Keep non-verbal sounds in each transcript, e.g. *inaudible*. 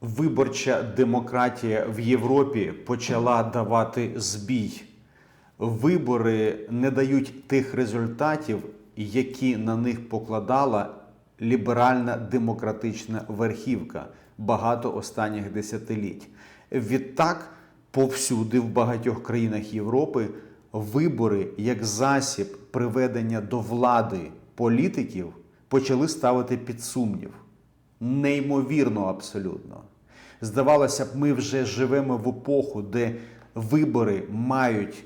Виборча демократія в Європі почала давати збій. Вибори не дають тих результатів, які на них покладала ліберальна демократична верхівка багато останніх десятиліть. Відтак, повсюди, в багатьох країнах Європи, вибори як засіб приведення до влади політиків почали ставити під сумнів. Неймовірно абсолютно. Здавалося б, ми вже живемо в епоху, де вибори мають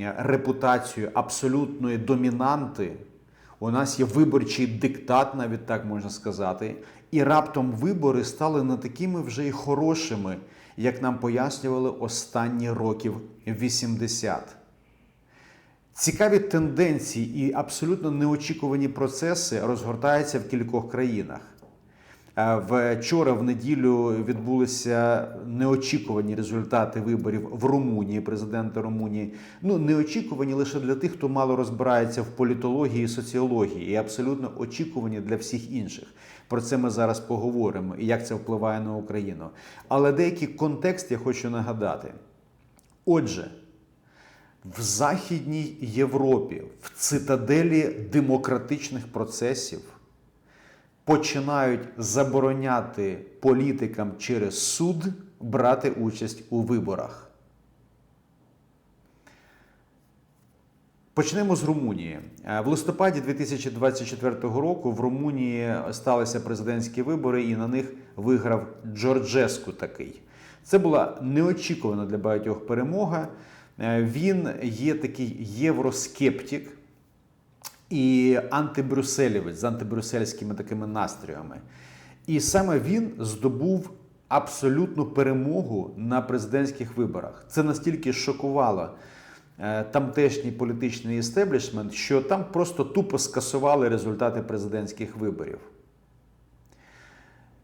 е, репутацію абсолютної домінанти. У нас є виборчий диктат, навіть так можна сказати. І раптом вибори стали не такими вже й хорошими, як нам пояснювали останні років 80. Цікаві тенденції і абсолютно неочікувані процеси розгортаються в кількох країнах. Е, Вчора в неділю відбулися неочікувані результати виборів в Румунії, президента Румунії. Ну, неочікувані лише для тих, хто мало розбирається в політології і соціології, і абсолютно очікувані для всіх інших. Про це ми зараз поговоримо і як це впливає на Україну. Але деякий контекст я хочу нагадати. Отже, в Західній Європі, в цитаделі демократичних процесів починають забороняти політикам через суд брати участь у виборах. Почнемо з Румунії. Е, В листопаді 2024 року в Румунії сталися президентські вибори, і на них виграв Джорджеску такий. Це була неочікувана для багатьох перемога. Е, Він є такий євроскептик і антибрюсселівець з антибрюссельськими такими настроями. І саме він здобув абсолютну перемогу на президентських виборах. Це настільки шокувало е, тамтешній політичний істеблішмент, що там просто тупо скасували результати президентських виборів.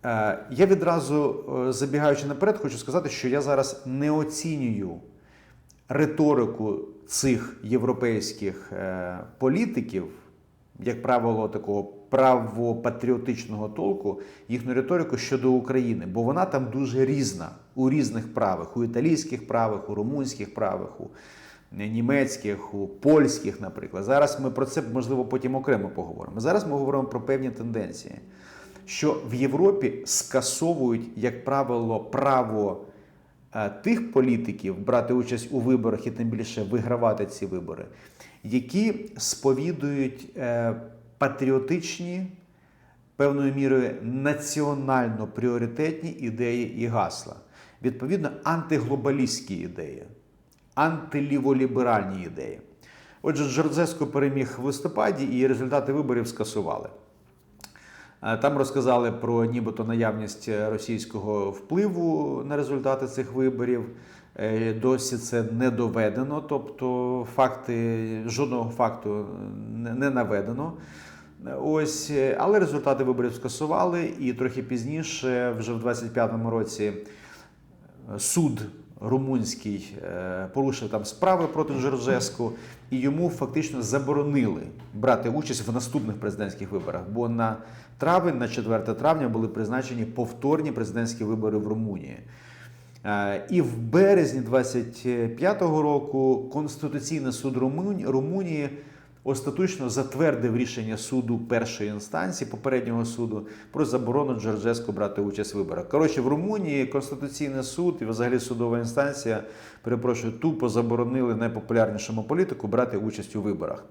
Е, Я відразу, е, забігаючи наперед, хочу сказати, що я зараз не оцінюю риторику цих європейських політиків, як правило, такого правопатріотичного толку, їхню риторику щодо України, бо вона там дуже різна у різних правах, у італійських правах, у румунських правах, у німецьких, у польських, наприклад. Зараз ми про це можливо потім окремо поговоримо. Зараз ми говоримо про певні тенденції, що в Європі скасовують, як правило, право е, тих політиків брати участь у виборах і тим більше вигравати ці вибори, які сповідують е, патріотичні, певною мірою національно пріоритетні ідеї і гасла. Відповідно, антиглобалістські ідеї, антиліволіберальні ідеї. Отже, Джордзеско переміг в листопаді і результати виборів скасували. Е, Там розказали про нібито наявність російського впливу на результати цих виборів. Е, Досі це не доведено, тобто факти жодного факту не наведено. Ось, е, але результати виборів скасували, і трохи пізніше, вже в 25-му році, суд румунський е, порушив там справи проти Джорджеску, і йому фактично заборонили брати участь в наступних президентських виборах. Бо на травень, на 4 травня, були призначені повторні президентські вибори в Румунії. Е, І в березні 25-го року Конституційний суд Румунії остаточно затвердив рішення суду першої інстанції попереднього суду про заборону Джорджеску брати участь в виборах. Коротше, в Румунії Конституційний суд і взагалі судова інстанція, перепрошую, тупо заборонили найпопулярнішому політику брати участь у виборах.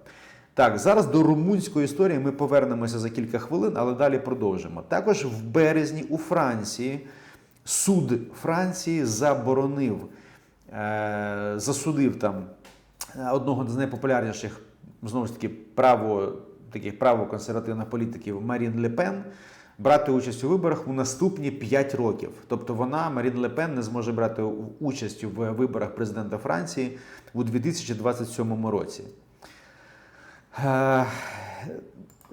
Так, зараз до румунської історії ми повернемося за кілька хвилин, але далі продовжимо. Також в березні у Франції суд Франції заборонив, е, засудив там е, одного з найпопулярніших, знову ж таки, право, таких правоконсервативних політиків Марін Ле Пен брати участь у виборах у наступні 5 років. Тобто вона, Марін Ле Пен, не зможе брати участь в виборах президента Франції у 2027 році.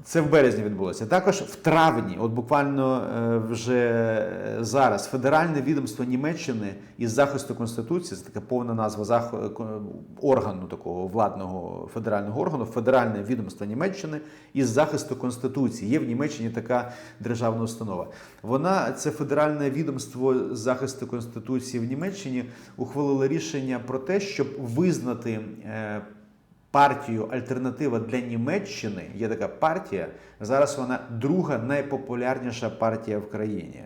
Е, Це в березні відбулося. Також в травні, от буквально е, вже зараз, Федеральне відомство Німеччини із захисту Конституції, це така повна назва зах- органу такого владного федерального органу, Федеральне відомство Німеччини із захисту Конституції. Є в Німеччині така державна установа. Вона, це Федеральне відомство захисту Конституції в Німеччині, ухвалило рішення про те, щоб визнати. Партію Альтернатива для Німеччини є така партія. Зараз вона друга найпопулярніша партія в країні.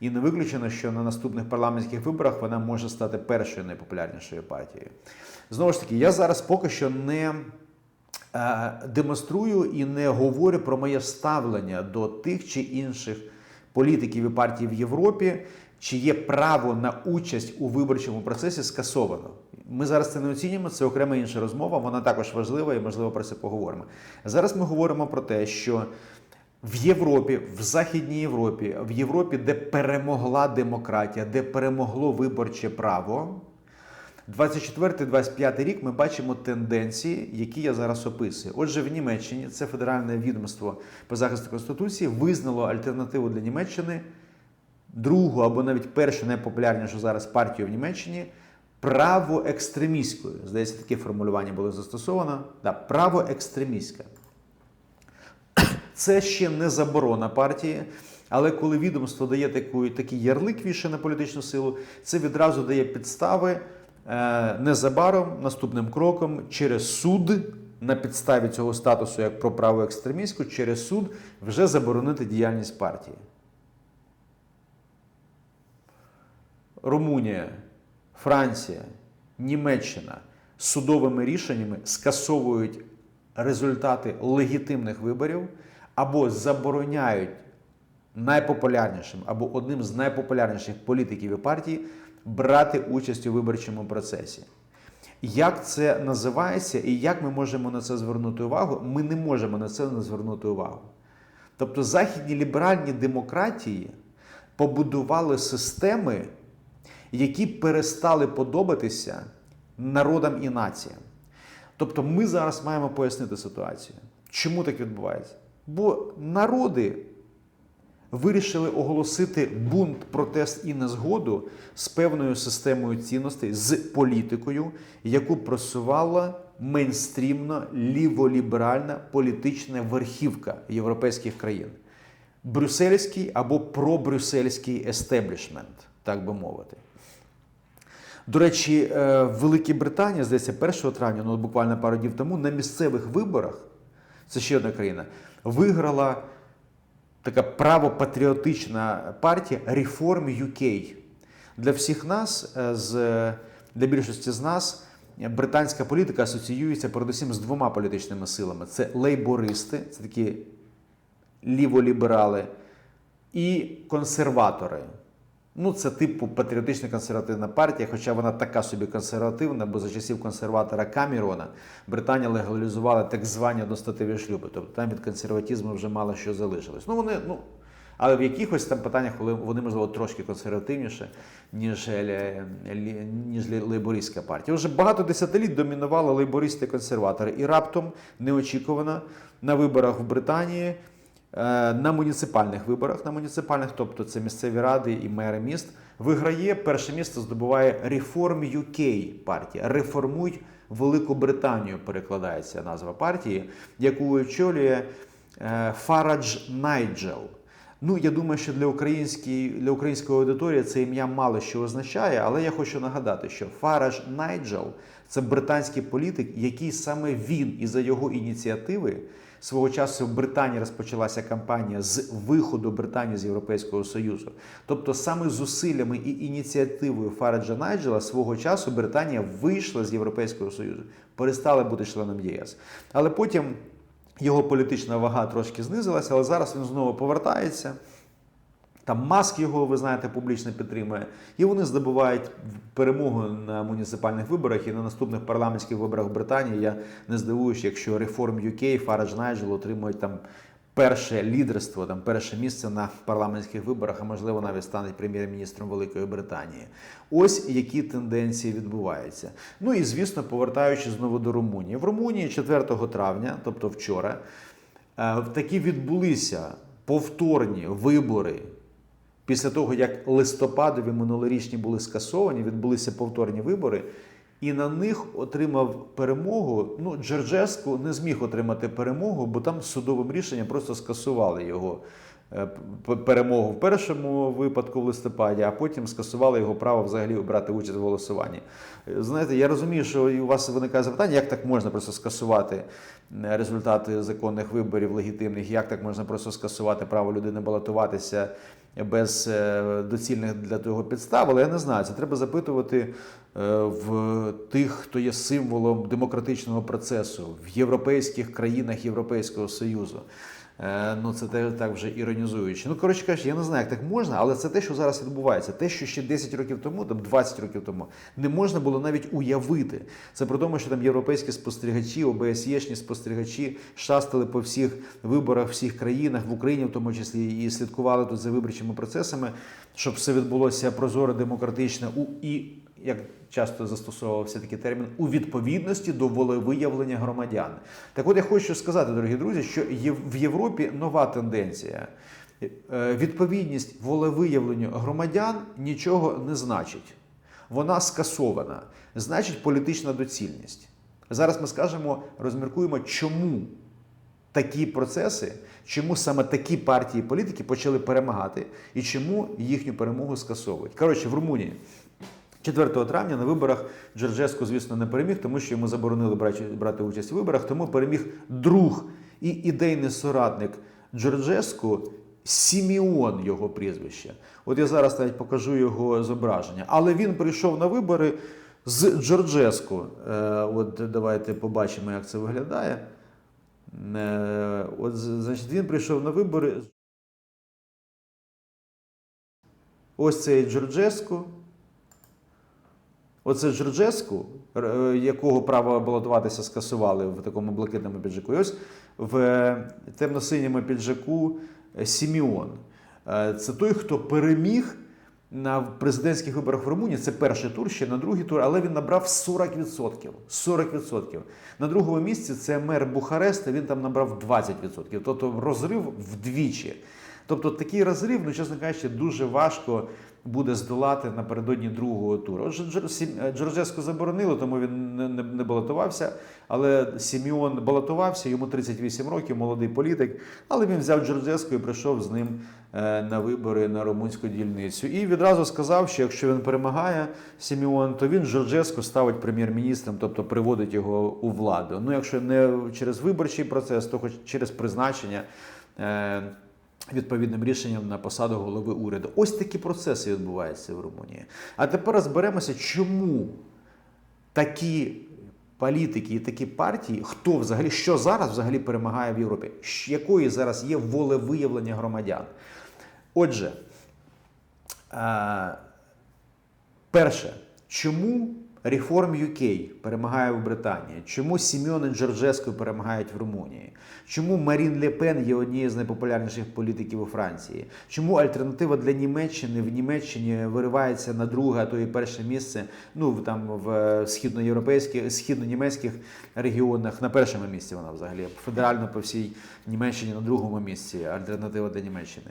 І не виключено, що на наступних парламентських виборах вона може стати першою найпопулярнішою партією. Знову ж таки, я зараз поки що не е, демонструю і не говорю про моє ставлення до тих чи інших політиків і партій в Європі, чиє право на участь у виборчому процесі скасовано. Ми зараз це не оцінюємо, це окрема інша розмова, вона також важлива і можливо про це поговоримо. Зараз ми говоримо про те, що в Європі, в Західній Європі, в Європі, де перемогла демократія, де перемогло виборче право, 24-25 рік ми бачимо тенденції, які я зараз описую. Отже, в Німеччині це федеральне відомство по захисту Конституції визнало альтернативу для Німеччини, другу або навіть першу найпопулярнішу зараз партію в Німеччині правоекстремістською. Здається, таке формулювання було застосовано. Да, правоекстремістська. *coughs* Це ще не заборона партії, але коли відомство дає таку, такий ярлик віше на політичну силу, це відразу дає підстави незабаром наступним кроком через суд на підставі цього статусу як про право екстремістську, через суд вже заборонити діяльність партії. Румунія, Франція, Німеччина судовими рішеннями скасовують результати легітимних виборів або забороняють найпопулярнішим або одним з найпопулярніших політиків і партій брати участь у виборчому процесі. Як це називається і як ми можемо на це звернути увагу? Ми не можемо на це не звернути увагу. Тобто західні ліберальні демократії побудували системи, які перестали подобатися народам і націям. Тобто ми зараз маємо пояснити ситуацію. Чому так відбувається? Бо народи вирішили оголосити бунт, протест і незгоду з певною системою цінностей, з політикою, яку просувала мейнстрімна ліволіберальна політична верхівка європейських країн. Брюссельський або пробрюссельський естеблішмент, так би мовити. До речі, е, в Великій Британії, здається, 1 травня, ну буквально пару днів тому, на місцевих виборах, це ще одна країна, виграла така правопатріотична партія Reform UK. Для всіх нас, е, для більшості з нас, британська політика асоціюється передусім з двома політичними силами: це лейбористи, це такі ліволіберали, і консерватори. Ну, це типу патріотична консервативна партія, хоча вона така собі консервативна, бо за часів консерватора Камерона Британія легалізувала так звані одностатеві шлюби. Тобто там від консерватизму вже мало що залишилось. Ну, вони, ну, але в якихось там питаннях вони, можливо, трошки консервативніше, ніж, ле- ніж лейбористська партія. Вже багато десятиліть домінували лейбористи і консерватори. І раптом неочікувано на виборах в Британії. Е, на муніципальних виборах, на муніципальних, тобто це місцеві ради і мери міст, виграє перше місце здобуває Reform UK партія. Реформуй Велику Британію перекладається назва партії, яку очолює е, Фарадж Найджел. Ну, я думаю, що для української, для української аудиторії це ім'я мало що означає, але я хочу нагадати, що Фараж Найджел це британський політик, який саме він і за його ініціативи свого часу в Британії розпочалася кампанія з виходу Британії з Європейського Союзу. Тобто саме зусиллями і ініціативою Фараджа Найджела свого часу Британія вийшла з Європейського Союзу, перестала бути членом ЄС. Але потім його політична вага трошки знизилася, але зараз він знову повертається. Там Маск його, ви знаєте, публічно підтримує. І вони здобувають перемогу на муніципальних виборах і на наступних парламентських виборах в Британії. Я не здивуюсь, якщо Reform UK, Фарадж Найджел отримують там перше лідерство, там перше місце на парламентських виборах, а можливо навіть стануть прем'єр-міністром Великої Британії. Ось які тенденції відбуваються. Ну і звісно, повертаючись знову до Румунії. В Румунії 4 травня, тобто вчора. Е, Такі відбулися повторні вибори. Після того, як листопадові минулорічні були скасовані, відбулися повторні вибори, і на них отримав перемогу. Ну, Джорджеску не зміг отримати перемогу, бо там судовим рішенням просто скасували його е, перемогу в першому випадку в листопаді, а потім скасували його право взагалі брати участь в голосуванні. Е, Знаєте, я розумію, що у вас виникає запитання, як так можна просто скасувати е, результати законних виборів легітимних, як так можна просто скасувати право людини балотуватися без е, доцільних для того підстав, але я не знаю. Це треба запитувати е, в тих, хто є символом демократичного процесу в європейських країнах Європейського Союзу. Е, Ну, це те- так вже іронізуючи. Ну, коротше кажучи, я не знаю, як так можна, але це те, що зараз відбувається. Те, що ще 10 років тому, там 20 років тому, не можна було навіть уявити. Це про тому, що там європейські спостерігачі, ОБСЄшні спостерігачі шастали по всіх виборах, всіх країнах, в Україні в тому числі, і слідкували тут за виборчими процесами, щоб все відбулося прозоро, демократично і. Як часто застосовувався такий термін у відповідності до волевиявлення громадян. Так от я хочу сказати, дорогі друзі, що в Європі нова тенденція. Е, Відповідність волевиявленню громадян нічого не значить. Вона скасована. Значить політична доцільність. Зараз ми скажемо, розміркуємо, чому такі процеси, чому саме такі партії політики почали перемагати і чому їхню перемогу скасовують. Коротше, в Румунії 4 травня на виборах Джорджеско, звісно, не переміг, тому що йому заборонили брати, участь у виборах. Тому переміг друг і ідейний соратник Джорджеску Сіміон його прізвище. От я зараз навіть покажу його зображення. Але він прийшов на вибори з Джорджеску. Е, от давайте побачимо, як це виглядає. Е, От, значить, він прийшов на вибори. Ось цей Джорджеску. Оце Джорджеску, якого право балотуватися скасували в такому блакитному піджаку. І ось в е, темно-синьому піджаку е, Сіміон. Е, Це той, хто переміг на президентських виборах в Румунії. Це перший тур, ще на другий тур, але він набрав 40%. 40%. На другому місці це мер Бухареста, він там набрав 20%. Тобто розрив вдвічі. Тобто такий розрив, ну чесно кажучи, дуже важко буде здолати напередодні другого туру. Отже, Джор- е, Джорджеску заборонили, тому він не, не, не балотувався. Але Сіміон балотувався, йому 38 років, молодий політик. Але він взяв Джорджеску і прийшов з ним е, на вибори на румунську дільницю. І відразу сказав, що якщо він перемагає Сіміон, то він Джорджеску ставить прем'єр-міністром, тобто приводить його у владу. Ну, якщо не через виборчий процес, то хоч через призначення. Відповідним рішенням на посаду голови уряду. Ось такі процеси відбуваються в Румунії. А тепер розберемося, чому такі політики і такі партії, хто взагалі, що зараз взагалі перемагає в Європі, якої зараз є волевиявлення громадян. Отже, е, перше, чому Reform UK перемагає в Британії? Чому Сімеон і Джорджеско перемагають в Румунії? Чому Марін Ле Пен є однією з найпопулярніших політиків у Франції? Чому альтернатива для Німеччини в Німеччині виривається на друге, а то і перше місце? Ну там в е, східноєвропейських, східно-німецьких регіонах на першому місці вона взагалі федерально по всій Німеччині на другому місці. Альтернатива для Німеччини.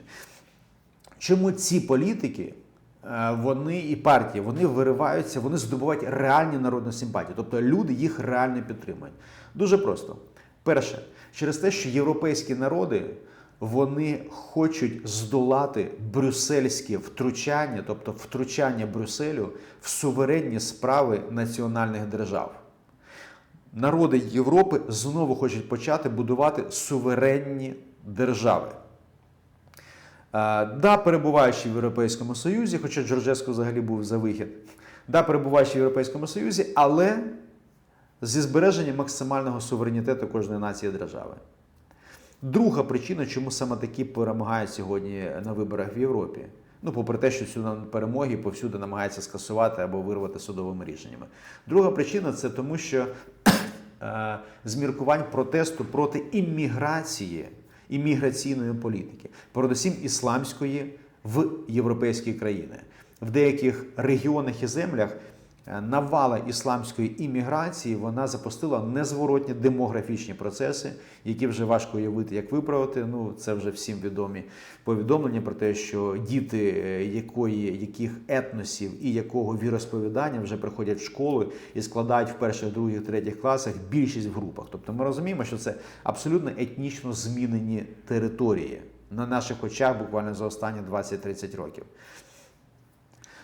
Чому ці політики, вони і партії, вони вириваються, вони здобувають реальні народну симпатію, тобто люди їх реально підтримують. Дуже просто. Перше, через те, що європейські народи вони хочуть здолати брюссельське втручання, тобто втручання Брюсселю в суверенні справи національних держав. Народи Європи знову хочуть почати будувати суверенні держави. Е, Да, перебуваючи в Європейському Союзі, хоча Джорджеско взагалі був за вихід, да, перебуваючи в Європейському Союзі, але зі збереженням максимального суверенітету кожної нації держави. Друга причина, чому саме такі перемагають сьогодні на виборах в Європі. Ну, попри те, що сюди перемоги повсюди намагаються скасувати або вирвати судовими рішеннями. Друга причина це тому, що *clears throat* е, з міркувань протесту проти імміграції, імміграційної політики, передусім ісламської в європейські країни. В деяких регіонах і землях навала ісламської імміграції вона запустила незворотні демографічні процеси, які вже важко уявити, як виправити. Ну це вже всім відомі повідомлення про те, що діти е, якої яких етносів і якого віросповідання вже приходять в школу і складають в перших, других, третіх класах більшість в групах. Тобто ми розуміємо, що це абсолютно етнічно змінені території на наших очах буквально за останні 20-30 років.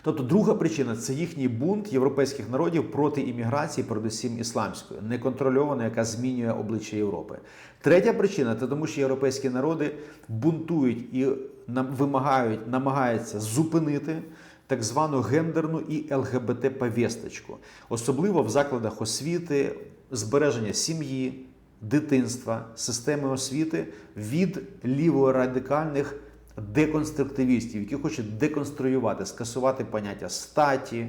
Тобто, друга причина це їхній бунт європейських народів проти імміграції, передусім ісламської, неконтрольованої, яка змінює обличчя Європи. Третя причина це тому, що європейські народи бунтують і вимагають, намагаються зупинити так звану гендерну і ЛГБТ повісточку, особливо в закладах освіти, збереження сім'ї, дитинства, системи освіти від ліворадикальних деконструктивістів, які хочуть деконструювати, скасувати поняття статі,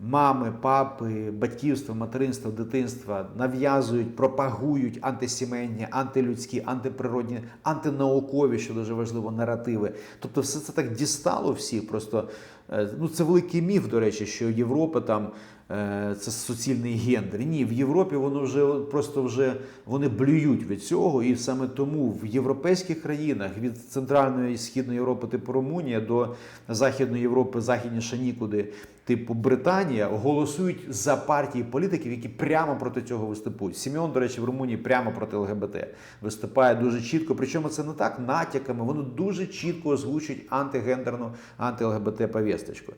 мами, папи, батьківства, материнства, дитинства, нав'язують, пропагують антисімейні, антилюдські, антиприродні, антинаукові, що дуже важливо, наративи. Тобто, все це так дістало всіх. Просто ну це великий міф, до речі, що Європа там. е, Це суцільний гендер. Ні, в Європі воно вже просто вже вони блюють від цього, і саме тому в європейських країнах від центральної і східної Європи, типу Румунія, до Західної Європи, західніше нікуди, типу Британія, голосують за партії політиків, які прямо проти цього виступують. Сімеон, до речі, в Румунії прямо проти ЛГБТ виступає дуже чітко. Причому це не так натяками, воно дуже чітко озвучують антигендерну, анти-ЛГБТ повісточку.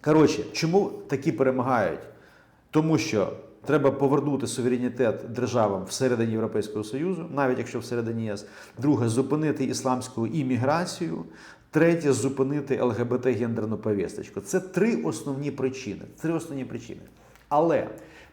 Коротше, чому такі перемагають? Тому що треба повернути суверенітет державам всередині Європейського Союзу, навіть якщо всередині ЄС. Друге, зупинити ісламську імміграцію. Третє зупинити ЛГБТ гендерну повісточку. Це три основні причини. Три основні причини. Але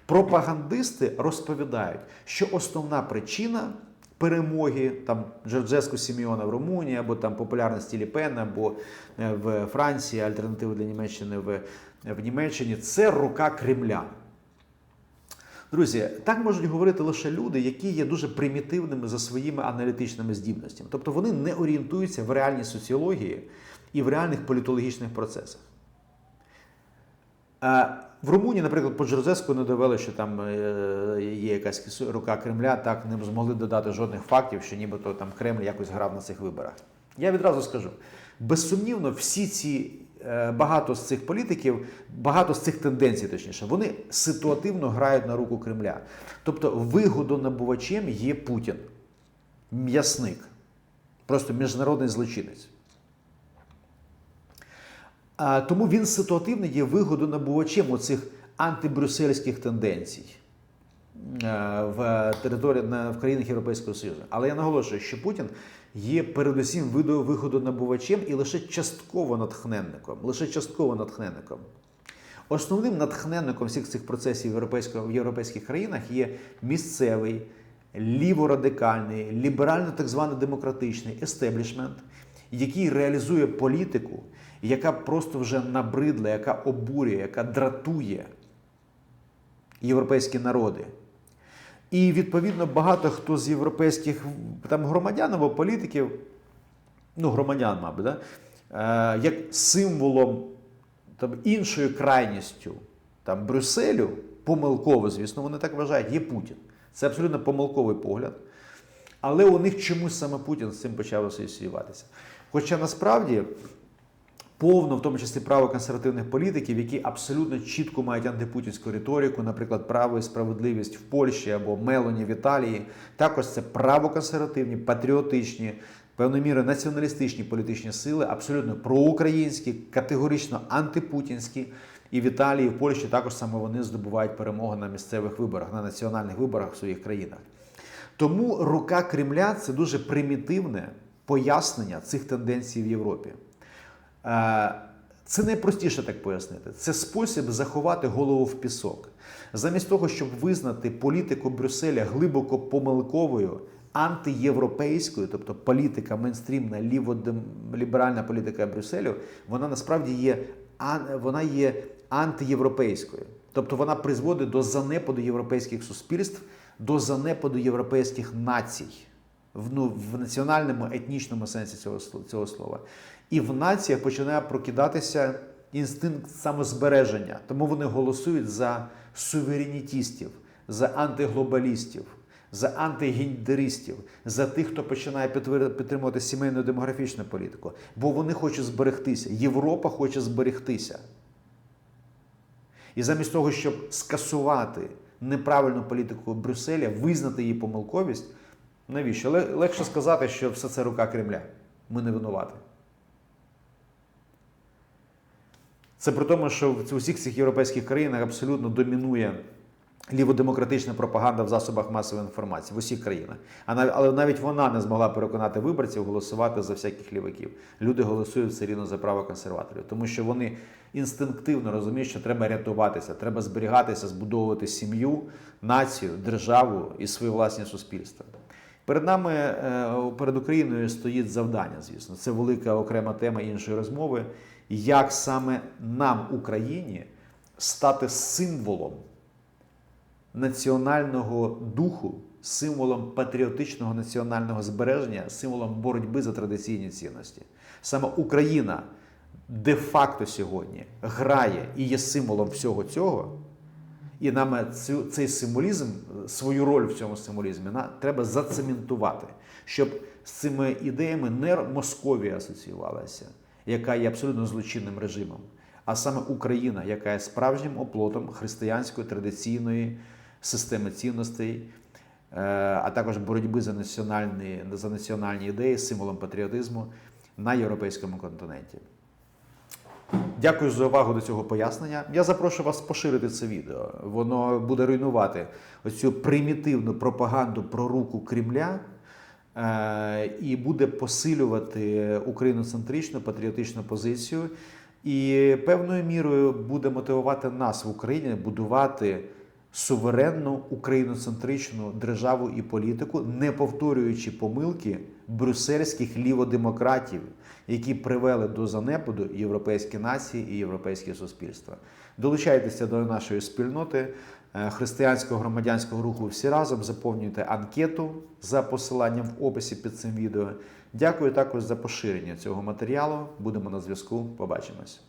пропагандисти розповідають, що основна причина перемоги там Джорджеску Сіміона в Румунії, або там популярності Ліпена, або е, в Франції, альтернативи для Німеччини в, в Німеччині це рука Кремля. Друзі, так можуть говорити лише люди, які є дуже примітивними за своїми аналітичними здібностями. Тобто вони не орієнтуються в реальній соціології і в реальних політологічних процесах. В Румунії, наприклад, по Джорджеску не довели, що там е, є якась рука Кремля, так не змогли додати жодних фактів, що нібито там Кремль якось грав на цих виборах. Я відразу скажу: безсумнівно, всі ці е, багато з цих політиків, багато з цих тенденцій, точніше, вони ситуативно грають на руку Кремля. Тобто, вигодонабувачем є Путін, м'ясник, просто міжнародний злочинець. Тому він ситуативно є вигодонабувачем оцих антибрюссельських тенденцій е, в території в країнах Європейського Союзу. Але я наголошую, що Путін є передусім вигодонабувачем і лише частково натхненником. Лише частково натхненником. Основним натхненником всіх цих процесів в, європейського- в європейських країнах є місцевий, ліворадикальний, ліберально так званий демократичний естеблішмент, який реалізує політику, яка просто вже набридла, яка обурює, яка дратує європейські народи. І відповідно багато хто з європейських там громадян або політиків, ну громадян, мабуть, да? е, як символом там, іншою крайністю там, Брюсселю, помилково, звісно, вони так вважають, є Путін. Це абсолютно помилковий погляд. Але у них чомусь саме Путін з цим почав асоціюватися. Хоча насправді повно, в тому числі правоконсервативних політиків, які абсолютно чітко мають антипутінську риторику, наприклад, право і справедливість в Польщі або Мелоні в Італії. Також це правоконсервативні, патріотичні, певною мірою націоналістичні політичні сили, абсолютно проукраїнські, категорично антипутінські. І в Італії, і в Польщі також саме вони здобувають перемогу на місцевих виборах, на національних виборах в своїх країнах. Тому рука Кремля це дуже примітивне пояснення цих тенденцій в Європі. Е, Це найпростіше так пояснити. Це спосіб заховати голову в пісок. Замість того, щоб визнати політику Брюсселя глибоко помилковою, антиєвропейською, тобто політика мейнстрімна, ліволіберальна політика Брюсселю, вона насправді є, вона є антиєвропейською. Тобто вона призводить до занепаду європейських суспільств, до занепаду європейських націй в, ну, в національному етнічному сенсі цього, цього слова. І в націях починає прокидатися інстинкт самозбереження. Тому вони голосують за суверенітістів, за антиглобалістів, за антигендеристів, за тих, хто починає підтримувати сімейну демографічну політику. Бо вони хочуть зберегтися. Європа хоче зберегтися. І замість того, щоб скасувати неправильну політику Брюсселя, визнати її помилковість, навіщо? Ле- Легше сказати, що все це рука Кремля. Ми не винуваті. Це при тому, що в усіх цих європейських країнах абсолютно домінує ліводемократична пропаганда в засобах масової інформації в усіх країнах. А нав- але навіть вона не змогла переконати виборців голосувати за всяких ліваків. Люди голосують все рівно за право консерваторів, тому що вони інстинктивно розуміють, що треба рятуватися, треба зберігатися, збудовувати сім'ю, націю, державу і свої власні суспільства. Перед нами, е, перед Україною стоїть завдання, звісно. Це велика окрема тема іншої розмови. Як саме нам, Україні, стати символом національного духу, символом патріотичного національного збереження, символом боротьби за традиційні цінності. Саме Україна де-факто сьогодні грає і є символом всього цього. І нам цю, цей символізм, свою роль в цьому символізмі на, треба зацементувати, щоб з цими ідеями не Московія асоціювалася, яка є абсолютно злочинним режимом, а саме Україна, яка є справжнім оплотом християнської традиційної системи цінностей, е, а також боротьби за національні, за національні ідеї, символом патріотизму на європейському континенті. Дякую за увагу до цього пояснення. Я запрошую вас поширити це відео. Воно буде руйнувати оцю примітивну пропаганду про руку Кремля е, і буде посилювати україноцентричну патріотичну позицію. І певною мірою буде мотивувати нас в Україні будувати суверенну україноцентричну державу і політику, не повторюючи помилки брюссельських ліводемократів, які привели до занепаду європейські нації і європейське суспільство. Долучайтеся до нашої спільноти е, християнського громадянського руху всі разом. Заповнюйте анкету за посиланням в описі під цим відео. Дякую також за поширення цього матеріалу. Будемо на зв'язку. Побачимось.